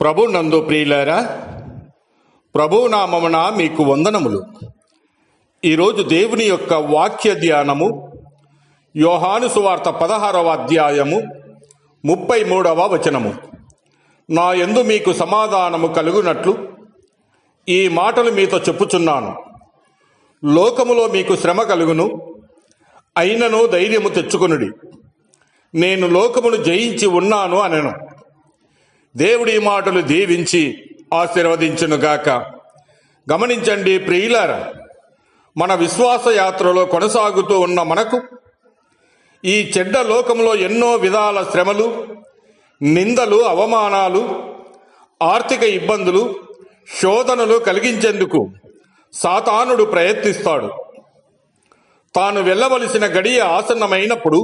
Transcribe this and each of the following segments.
ప్రభు నందు ప్రియులారా ప్రభు నామమున మీకు వందనములు. ఈరోజు దేవుని యొక్క వాక్య ధ్యానము యోహాను సువార్త పదహారవ అధ్యాయము ముప్పై మూడవ వచనము. నా ఎందు మీకు సమాధానము కలుగునట్లు ఈ మాటలు మీతో చెప్పుచున్నాను. లోకములో మీకు శ్రమ కలుగును అయినను ధైర్యము తెచ్చుకొనుడి. నేను లోకమును జయించి ఉన్నాను అనను. దేవుడి మాటలు దీవించి ఆశీర్వదించునుగాక గమనించండి ప్రియులార మన విశ్వాస యాత్రలో కొనసాగుతూ ఉన్న మనకు ఈ చెడ్డ లోకంలో ఎన్నో విధాల శ్రమలు నిందలు అవమానాలు ఆర్థిక ఇబ్బందులు శోధనలు కలిగించేందుకు సాతానుడు ప్రయత్నిస్తాడు. తాను వెళ్ళవలసిన గడియ ఆసన్నమైనప్పుడు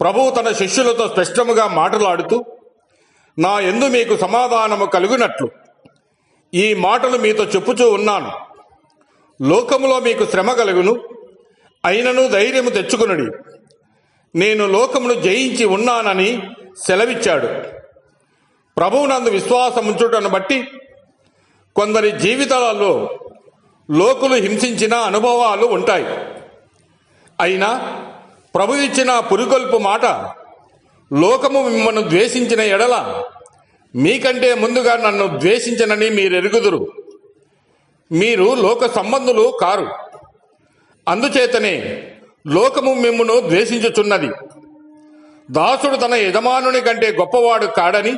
ప్రభువు తన శిష్యులతో స్పష్టముగా మాట్లాడుతూ నా ఎందు మీకు సమాధానము కలిగినట్లు. ఈ మాటలు మీతో చెప్పుచూ ఉన్నాను. లోకములో మీకు శ్రమ కలుగును. అయినను ధైర్యము తెచ్చుకునుడి. నేను లోకమును జయించి ఉన్నానని సెలవిచ్చాడు. ప్రభువునందు విశ్వాసముంచుటను బట్టి కొందరి జీవితాలలో లోకులు హింసించిన అనుభవాలు ఉంటాయి. అయినా ప్రభు ఇచ్చిన పురుగొల్పు మాట లోకము మిమ్మల్ని ద్వేషించిన ఎడల మీకంటే ముందుగా నన్ను ద్వేషించనని మీరు ఎరుగుదురు మీరు లోక సంబంధులు కారు. అందుచేతనే లోకము మిమ్మును ద్వేషించుచున్నది. దాసుడు తన యజమానుని కంటే గొప్పవాడు కాడని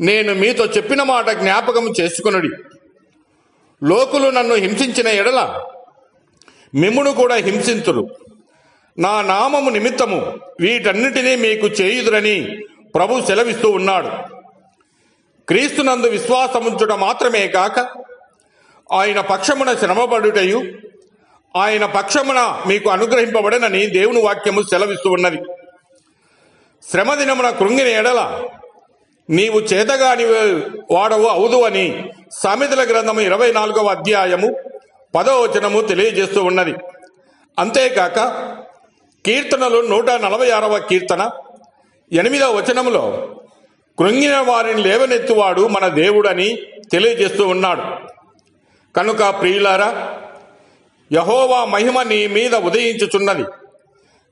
నేను మీతో చెప్పిన మాట జ్ఞాపకం చేసుకునుడి. లోకులు నన్ను హింసించిన ఎడల మిమ్మును కూడా హింసింతురు. నా నామము నిమిత్తము వీటన్నిటినీ మీకు చేయుదురని ప్రభు సెలవిస్తూ ఉన్నాడు. క్రీస్తునందు విశ్వాసముంచుట మాత్రమే కాక ఆయన పక్షమున శ్రమపడుటయు ఆయన పక్షమున మీకు అనుగ్రహింపబడనని దేవుని వాక్యము సెలవిస్తూ ఉన్నది. శ్రమ దినమున కృంగిన ఎడల నీవు చేతగాని వాడవు అవుదు అని సామెతల గ్రంథము ఇరవై నాలుగవ అధ్యాయము పదవచనము తెలియజేస్తూ ఉన్నది. అంతేకాక కీర్తనలు నూట నలభై ఆరవ కీర్తన. ఎనిమిదవ వచనములో కృంగిన వారిని లేవనెత్తువాడు మన దేవుడని తెలియజేస్తూ ఉన్నాడు. కనుక ప్రియులారా యహోవా మహిమ నీ మీద ఉదయించుచున్నది.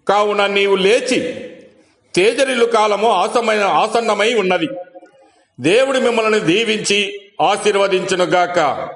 కావున నీవు లేచి తేజరిల్లు కాలము ఆసమైన ఆసన్నమై ఉన్నది. దేవుడు మిమ్మల్ని దీవించి ఆశీర్వదించునుగాక.